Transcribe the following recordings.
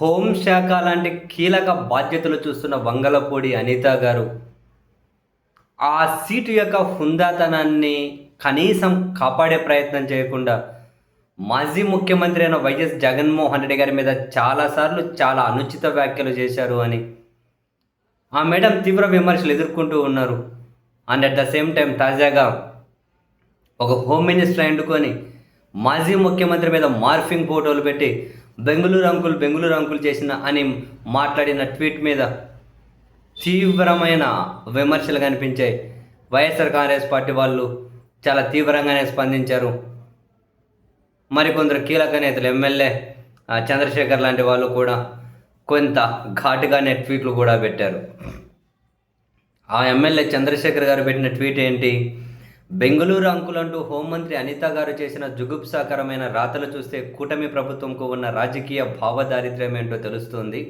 హోంశాఖ లాంటి కీలక బాధ్యతలు చూస్తున్న వంగలపూడి అనిత గారు ఆ సీటు యొక్క హుందాతనాన్ని కనీసం కాపాడే ప్రయత్నం చేయకుండా మాజీ ముఖ్యమంత్రి అయిన వైఎస్ జగన్మోహన్ రెడ్డి గారి మీద చాలాసార్లు చాలా అనుచిత వ్యాఖ్యలు చేశారు అని ఆ మేడం తీవ్ర విమర్శలు ఎదుర్కొంటూ ఉన్నారు. And at the same time తాజాగా ఒక హోమ్ మినిస్టర్ ఎండుకొని మాజీ ముఖ్యమంత్రి మీద మార్ఫింగ్ ఫోటోలు పెట్టి బెంగళూరు అంకుల్ బెంగళూరు అంకుల్ చేసిన అని మాట్లాడిన ట్వీట్ మీద తీవ్రమైన విమర్శలు కనిపించాయి. వైఎస్ఆర్ కాంగ్రెస్ పార్టీ వాళ్ళు చాలా తీవ్రంగానే స్పందించారు. మరికొందరు కీలక నేతలు ఎమ్మెల్యే చంద్రశేఖర్ లాంటి వాళ్ళు కూడా కొంత ఘాటుగానే ట్వీట్లు కూడా పెట్టారు. ఆ ఎమ్మెల్యే చంద్రశేఖర్ గారు పెట్టిన ట్వీట్ ఏంటి? బెంగళూరు అంకులంటూ హోంమంత్రి అనిత గారు చేసిన జుగుప్సాకరమైన రాతలు చూస్తే కూటమి ప్రభుత్వంకు ఉన్న రాజకీయ భావదారిద్ర్యం ఏంటో తెలుస్తుంది.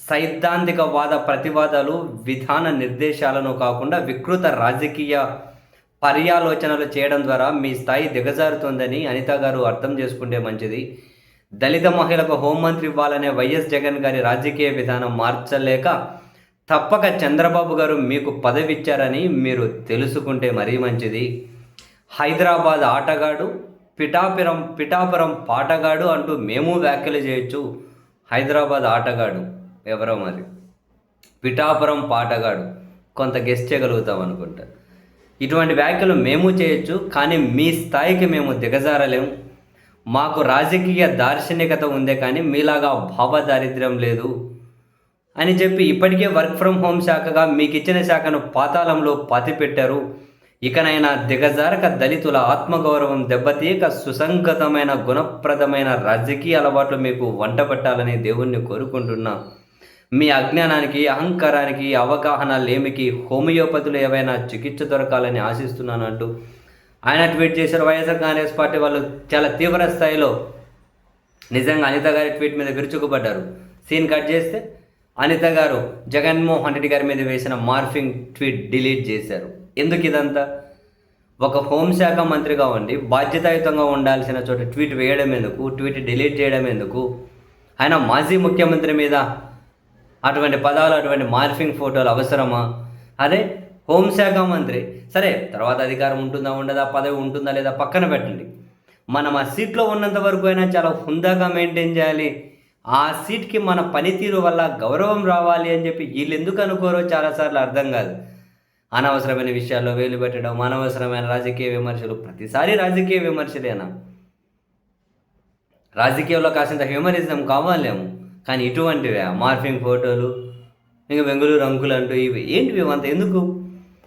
సైద్ధాంతిక వాద ప్రతివాదాలు విధాన నిర్దేశాలను కాకుండా వికృత రాజకీయ పర్యాలోచనలు చేయడం ద్వారా మీ స్థాయి దిగజారుతోందని అనిత గారు అర్థం చేసుకుంటే మంచిది. దళిత మహిళకు హోంమంత్రి ఇవ్వాలనే వైఎస్ జగన్ గారి రాజకీయ విధానం మార్చలేక తప్పక చంద్రబాబు గారు మీకు పదవి ఇచ్చారని మీరు తెలుసుకుంటే మరీ మంచిది. హైదరాబాద్ ఆటగాడు పిఠాపురం పిఠాపురం పాటగాడు అంటూ మేము వ్యాఖ్యలు చేయొచ్చు. హైదరాబాద్ ఆటగాడు ఎవరో మరి? పిఠాపురం పాటగాడు. కొంత గెస్ట్ చేయగలుగుతాం అనుకుంటా. ఇటువంటి వ్యాఖ్యలు మేము చేయొచ్చు కానీ మీ స్థాయికి మేము దిగజారలేము మాకు రాజకీయ దార్శనికత ఉందే కానీ మీలాగా భావదారిద్ర్యం లేదు. అని చెప్పి ఇప్పటికే వర్క్ ఫ్రమ్ హోమ్ శాఖగా మీకు ఇచ్చిన శాఖను పాతాళంలో పాతిపెట్టారు. ఇకనైనా దిగజారక దళితుల ఆత్మగౌరవం దెబ్బతీయక సుసంగతమైన గుణప్రదమైన రాజకీయ అలవాట్లు మీకు వంట పెట్టాలని దేవుణ్ణి కోరుకుంటున్నా. మీ అజ్ఞానానికి అహంకారానికి అవగాహన లేమికి హోమియోపతులు ఏవైనా చికిత్స దొరకాలని ఆశిస్తున్నాను అంటూ ఆయన ట్వీట్ చేశారు. వైఎస్ఆర్ కాంగ్రెస్ పార్టీ వాళ్ళు చాలా తీవ్ర స్థాయిలో నిజంగా అనిత గారి ట్వీట్ మీద విరుచుకుపడ్డారు. సీన్ కట్ చేస్తే అనిత గారు జగన్మోహన్ రెడ్డి గారి మీద వేసిన మార్ఫింగ్ ట్వీట్ డిలీట్ చేశారు. ఎందుకు ఇదంతా? ఒక హోంశాఖ మంత్రిగా ఉండి బాధ్యతాయుతంగా ఉండాల్సిన చోట ట్వీట్ వేయడం ఎందుకు? ట్వీట్ డిలీట్ చేయడం ఎందుకు? ఆయన మాజీ ముఖ్యమంత్రి మీద అటువంటి పదాలు అటువంటి మార్ఫింగ్ ఫోటోలు అవసరమా? అదే హోంశాఖ మంత్రి. సరే తర్వాత అధికారం ఉంటుందా ఉండదా పదవి ఉంటుందా లేదా పక్కన పెట్టండి. మనం ఆ సీట్లో ఉన్నంత వరకు అయినా చాలా హుందాగా మెయింటైన్ చేయాలి. ఆ సీట్కి మన పనితీరు వల్ల గౌరవం రావాలి అని చెప్పి వీళ్ళు ఎందుకు అనుకోరో చాలాసార్లు అర్థం కాదు. అనవసరమైన విషయాల్లో వేలు పెట్టడం అనవసరమైన రాజకీయ విమర్శలు ప్రతిసారి రాజకీయ విమర్శలేనా? రాజకీయంలో కాసింత హ్యూమరిజం కావాలేము కానీ ఇటువంటివి మార్ఫింగ్ ఫోటోలు ఇంకా బెంగళూరు అంకులు అంటూ ఇవి ఏంటివి అంత ఎందుకు?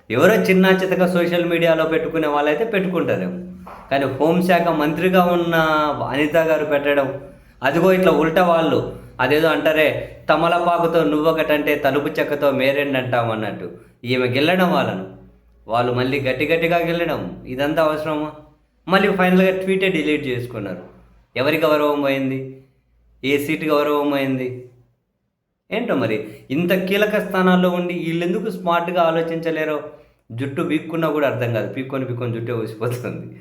ఎవరో చిన్న చితగా సోషల్ మీడియాలో పెట్టుకునే వాళ్ళైతే పెట్టుకుంటారేమో. కానీ హోంశాఖ మంత్రిగా ఉన్న అనిత గారు పెట్టడం అదిగో ఇట్లా ఉల్టా వాళ్ళు. అదేదో అంటారే తమలపాకుతో నువ్వొకటంటే తలుపు చెక్కతో మేరెండ్ అంటాం అన్నట్టు. ఈమె గెల్లడం వాళ్ళను. వాళ్ళు మళ్ళీ గట్టి గట్టిగా గెల్లడం. ఇదంతా అవసరమా? మళ్ళీ ఫైనల్గా ట్వీటే డిలీట్ చేసుకున్నారు. ఎవరి గౌరవం పోయింది? ఏ సీటు గౌరవం అయింది ఏంటో మరి? ఇంత కీలక స్థానాల్లో ఉండి వీళ్ళెందుకు స్మార్ట్గా ఆలోచించలేరో? జుట్టు పీక్కున్నా కూడా అర్థం కాదు. పీక్కొని పీక్కొని జుట్టే ఊసిపోతుంది.